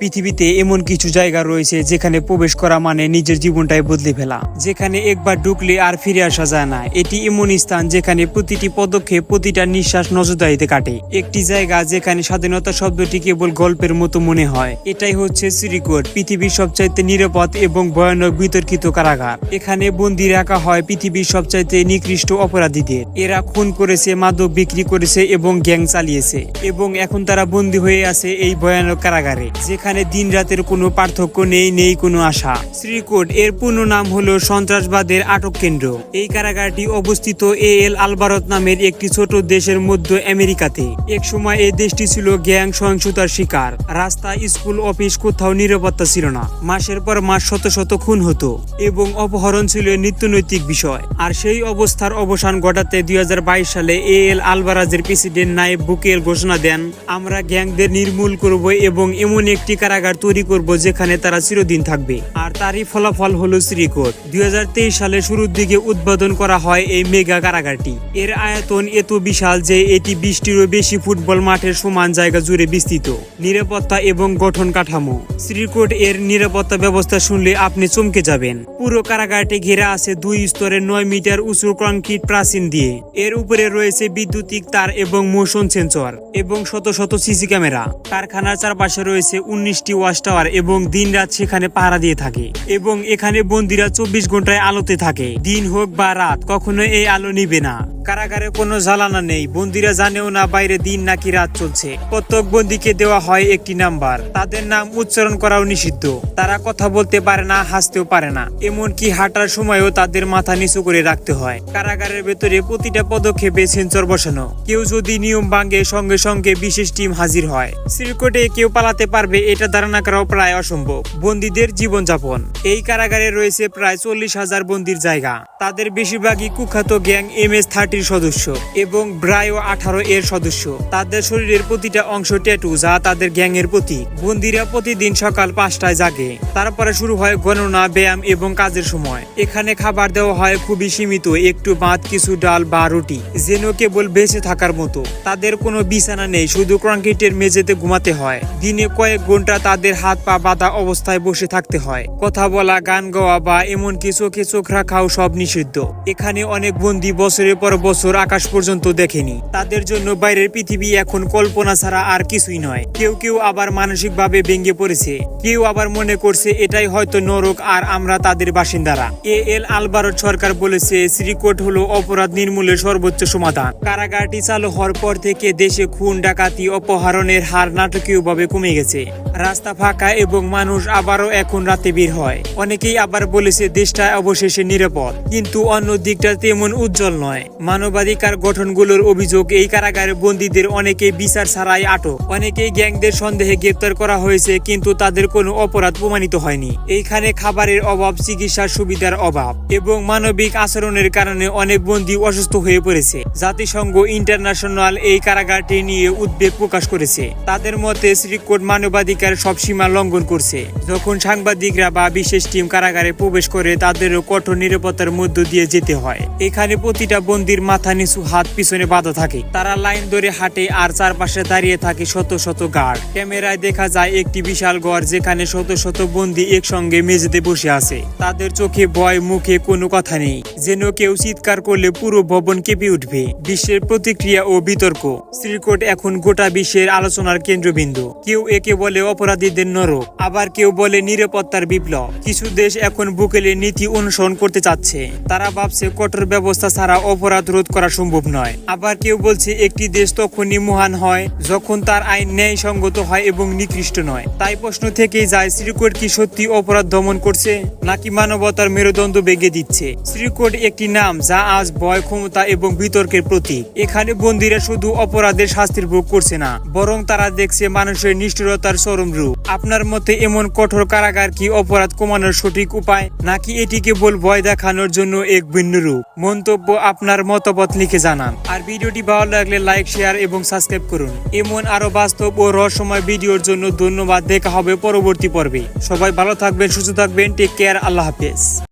পৃথিবীতে এমন কিছু জায়গা রয়েছে যেখানে প্রবেশ করা মানে নিজের জীবনটাই বদলে ফেলা। যেখানে একবার ঢুকলে আর ফিরে আসা যায় না। এটি এমন স্থান যেখানে প্রতিটি পদক্ষেপ, প্রতিটা নিঃশ্বাস নজরদারিতে কাটে। একটি জায়গা যেখানে স্বাধীনতা শব্দটি কেবল গল্পের মতো মনে হয়। এটাই হচ্ছে শ্রীকোট, পৃথিবীর সবচাইতে নিরাপদ এবং ভয়ানক বিতর্কিত কারাগার। এখানে বন্দি রাখা হয় পৃথিবীর সবচাইতে নিকৃষ্ট অপরাধীদের। এরা খুন করেছে, মাদক বিক্রি করেছে এবং গ্যাং চালিয়েছে। এবং এখন তারা বন্দী হয়ে আছে এই ভয়ানক কারাগারে, যেখানে দিন রাতের কোনো পার্থক্য নেই নেই কোনো আশা। শ্রীকোট এর পূর্ণ নাম হলো সন্ত্রাসবাদের আটক কেন্দ্র। এই কারাগারটি অবস্থিত এ এল আলবারত নামের একটি ছোট দেশের মধ্য আমেরিকাতে। এক সময় এই দেশটি ছিল গ্যাং সহিংসতার শিকার। রাস্তা, স্কুল, অফিস কোথাও নিরাপত্তা ছিল না। মাসের পর মাস শত শত খুন হতো এবং অপহরণ ছিল নিত্য নৈতিক বিষয়। আর সেই অবস্থার অবসান ঘটাতে দুই হাজার বাইশ সালে এ এল আলবারাজের প্রেসিডেন্ট নায়েব বুকেল ঘোষণা দেন, আমরা গ্যাংদের নির্মূল করব এবং এমন একটি কারাগার তৈরি করব যেখানে তারা চিরদিন থাকবে। আর তারই ফলাফল হলো শ্রীকোট। দুই সালে শুরুর দিকে উদ্বোধন করা হয় এই মেগা কারাগারটি। এর আয়তন এত বিশাল যে এটি বিশটিরও বেশি ফুটবল মাঠের সমান জায়গা জুড়ে বিস্তৃত। নিরাপত্তা এবং গঠন কাঠামো। শ্রীকোট এর নিরাপত্তা ব্যবস্থা শুনলে আপনি চমকে যাবেন। পুরো কারাগারটি ঘেরা আছে দুই স্তরের নয় মিটার উঁচু কংক্রিট প্রাচীন দিয়ে। এর উপরে রয়েছে বিদ্যুতিক তার এবং মোশন সেন্সর এবং শত শত সিসি ক্যামেরা। কারখানার চারপাশে রয়েছে উনিশটি ওয়াচ টাওয়ার এবং দিন রাত সেখানে পাহারা দিয়ে থাকে এবং এখানে বন্দিরা চব্বিশ ঘন্টায় আলোতে থাকে। দিন হোক বা রাত কখনো এই আলো নিবে না। কারাগারে কোনো জ্বালানা নেই। বন্দিরা জানেও না বাইরে দিন নাকি রাত চলছে। প্রত্যেক বন্দিকে দেওয়া হয় একটি নাম্বার। তাদের নাম উচ্চারণ করাও নিষিদ্ধ। তারা কথা বলতে পারে না, হাসতেও পারে না। এমনকি হাঁটার সময়ও তাদের মাথা নিচু করে রাখতে হয়। কারাগারের ভেতরে প্রতিটা পদক্ষেপে সেন্সর বসানো। কেউ যদি নিয়ম ভাঙে, সঙ্গে সঙ্গে বিশেষ টিম হাজির হয়। শ্রীকোটে কেউ পালাতে পারবে, এটা ধারণা করাও প্রায় অসম্ভব। বন্দীদের জীবনযাপন। এই কারাগারে রয়েছে প্রায় চল্লিশ হাজার বন্দির জায়গা। তাদের বেশিরভাগই কুখ্যাত গ্যাং এম এস থার্টির সদস্য এবং ব্রায়ো আঠারো এর সদস্য। তাদের শরীরের প্রতিটা অংশ ট্যাটু যা তাদের গ্যাং এর প্রতীক। বন্দিরা প্রতিদিন সকাল পাঁচটায় জাগে। তারপরে শুরু হয় গণনা, ব্যায়াম এবং কাজের সময়। এখানে খাবার দেওয়া হয় খুবই সীমিত, একটু ভাত, কিছু ডাল বা রুটি, যেন কেবল বেঁচে থাকার মতো। তাদের কোনো বিছানা নেই, শুধু কংক্রিটের মেঝেতে ঘুমাতে হয়। দিনে কয়েক ঘণ্টা তাদের হাত পা বাঁধা অবস্থায় বসে থাকতে হয়। কথা বলা, গান গাওয়া বা এমনকি চোখে চোখ রাখাও সব নিষিদ্ধ। এখানে অনেক বন্দি বছরের পর বছর আকাশ পর্যন্ত দেখেনি। তাদের জন্য বাইরের পৃথিবী এখন কল্পনা ছাড়া আর কিছুই নয়। কেউ কেউ আবার মানসিকভাবে ভেঙে পড়েছে। কেউ আবার মনে করছে এটাই হয়তো নরক আর আমরা তাদের বাসিন্দারা। এ এল আলবারত সরকার বলেছে, শ্রীকোট হলো অপরাধ নির্মূলের সর্বোচ্চ সমাধান। কারাগারটি চালু হওয়ার পর থেকে দেশে খুন, ডাকাতি, অপহরণের হার নাটকীয়ভাবে কমে গেছে। রাস্তা ফাঁকা এবং মানুষ আবারও এখন রাতে বের হয়। অনেকেই আবার বলেছে দেশটা অবশেষে নিরাপদ, কিন্তু অন্য দিকটা তেমন উজ্জ্বল নয়। মানবাধিকার গঠনগুলোর অভিযোগ এই কারাগারে বন্দীদের অনেকেই বিচার ছাড়াই আটক। অনেকেই গ্যাংদের সন্দেহে গ্রেপ্তার করা হয়েছে, কিন্তু তাদের কোনো অপরাধ প্রমাণিত হয়নি। এইখানে খাবারের অভাব, চিকিৎসার সুবিধার অভাব এবং মানবিক আচরণের কারণে অনেক বন্দী অসুস্থ হয়ে পড়েছে। জাতিসংঘ ইন্টারন্যাশনাল এই কারাগারটি নিয়ে উদ্বেগ প্রকাশ করেছে। তাদের মতে, শ্রীকোট মানবাধিকার সব সীমা লঙ্ঘন করছে। যখন সাংবাদিকরা বা বিশেষ টিম কারাগারে প্রবেশ করে, তাদেরও কঠোর নিরাপত্তার মধ্য দিয়ে যেতে হয়। এখানে প্রতিটা বন্দির মাথা নিচু, হাত পিছনে বাঁধা থাকে। তারা লাইন ধরে হাঁটে আর চারপাশে দাঁড়িয়ে থাকে শত শত গার্ড। ক্যামেরায় দেখা যায় একটি বিশাল ঘর যেখানে শত শত বন্দি একসঙ্গে মেঝেতে বসে আছে। তাদের চোখে ভয়, মুখে কোনো কথা নেই। যেন কেউ চিৎকার করলে পুরো ভবন কেঁপে উঠবে। বিশ্বের প্রতিক্রিয়া ও বিতর্ক। শ্রীকোট এখন গোটা বিশ্বের আলোচনার কেন্দ্রবিন্দু। কেউ একে বলে অপরাধীদের নরক আবার কেউ বলে নিরাপত্তার বিপ্লব। কিছু দেশ এখন বুকেলে নীতি অনুসরণ করতে চাচ্ছে। তারা ভাবছে কঠোর ব্যবস্থা ছাড়া অপরাধ রোধ করা সম্ভব নয়। আবার কেউ বলছে একটি দেশ তখনই মহান হয়, যখন তার আইন ন্যায়সঙ্গত হয় এবং নিকৃষ্ট নয়। তাই প্রশ্ন থেকেই যায়, শ্রীকোট কি সত্যি অপরাধ দমন করছে, নাকি মানবতার মেরুদণ্ড বেগে দিচ্ছে? শ্রীকোট একটি নাম যা আজ ভয়, ক্ষমতা এবং বিতর্কের প্রতীক। এখানে বন্দীরা শুধু অপরাধের শাস্তির ভোগ করছে না, বরং তারা দেখছে মানুষের নিষ্ঠুরতার রূপ। আপনার মতে এমন কঠোর কারাগার কি অপরাধ কমানোর সঠিক উপায়, নাকি এটি কেবল ভয় দেখানোর জন্য এক ভিন্ন রূপ? মন্তব্য আপনার মতামত লিখে জানান। আর ভিডিওটি ভালো লাগলে লাইক, শেয়ার এবং সাবস্ক্রাইব করুন। এমন আরও বাস্তব ও রহস্যময় ভিডিওর জন্য ধন্যবাদ। দেখা হবে পরবর্তী পর্বে। সবাই ভালো থাকবেন, সুস্থ থাকবেন। টেক কেয়ার আল্লাহ হাফেজ।